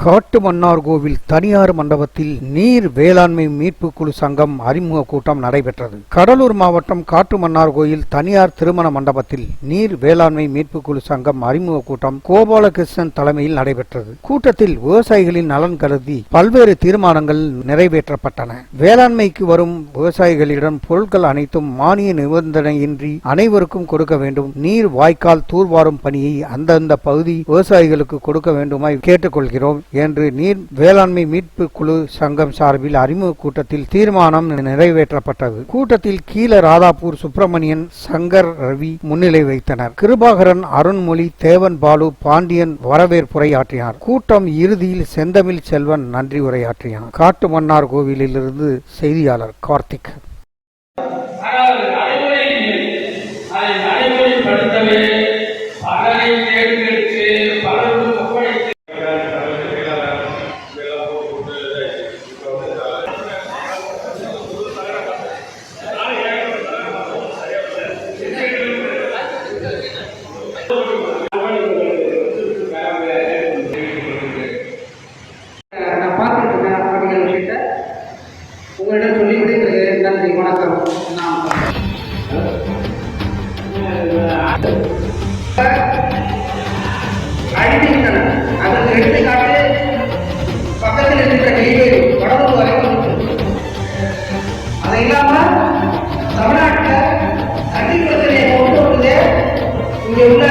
காட்டு மன்னார்கோவில் தனியார் மண்டபத்தில் நீர் வேளாண்மை மீட்பு குழு சங்கம் அறிமுக கூட்டம் நடைபெற்றது. கடலூர் மாவட்டம் காட்டு மன்னார்கோயில் தனியார் திருமண மண்டபத்தில் நீர் வேளாண்மை மீட்பு குழு சங்கம் அறிமுக கூட்டம் கோபாலகிருஷ்ணன் தலைமையில் நடைபெற்றது. கூட்டத்தில் விவசாயிகளின் நலன் கருதி பல்வேறு தீர்மானங்கள் நிறைவேற்றப்பட்டன. வேளாண்மைக்கு வரும் விவசாயிகளிடம் பொருட்கள் அனைத்தும் மானிய நிபந்தனையின்றி அனைவருக்கும் கொடுக்க வேண்டும். நீர் வாய்க்கால் தூர்வாரும் பணியை அந்தந்த பகுதி விவசாயிகளுக்கு கொடுக்க வேண்டுமாய் கேட்டுக்கொள்கிறோம். என்று நீர் வேளாண்மை மீட்பு குழு சங்கம் சார்பில் அறிமுக கூட்டத்தில் தீர்மானம் நிறைவேற்றப்பட்டது. கூட்டத்தில் கீழ ராதாப்பூர் சுப்பிரமணியன் சங்கர் ரவி முன்னிலை வைத்தனர். கிருபாகரன் அருண்மொழி தேவன் பாலு பாண்டியன் வரவேற்புரையாற்றினார். கூட்டம் இறுதியில் செந்தமிழ் செல்வன் நன்றி உரையாற்றினார். காட்டு மன்னார் கோவிலிலிருந்து செய்தியாளர் கார்த்திக். அதாவது அதை நடைமுறைப்படுத்தவே உங்களிடம் சொல்லி விடைபெறுகிறேன் நன்றி வணக்கம். நான் அழிந்துவிட்டன அதற்கு எடுத்துக்காட்டு பக்கத்தில் இருக்கிற நெய்வேலி வடலூர் வரைக்கும் இருக்கு. அது இல்லாம தமிழ்நாட்டில் தண்ணி பிரச்சனையை கொண்டு வந்து இங்கே உள்ள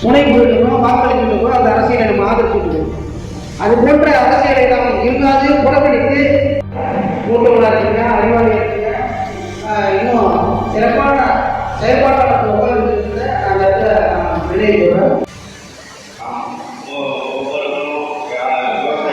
துணை கொடுக்கணும் வாக்களிக்கிட்டு கூட அந்த அரசியலை நம்ம ஆதரிச்சுட்டு அது போன்ற அரசியலை நாம் இருக்காது புறக்கணித்து மூத்தவர்களாக இருக்கீங்க அறிவாளி இருக்கீங்க இன்னும் சிறப்பான செயல்பாட்டாளர்கள் அந்த இடத்துல நான் விளைவிக்கிறேன்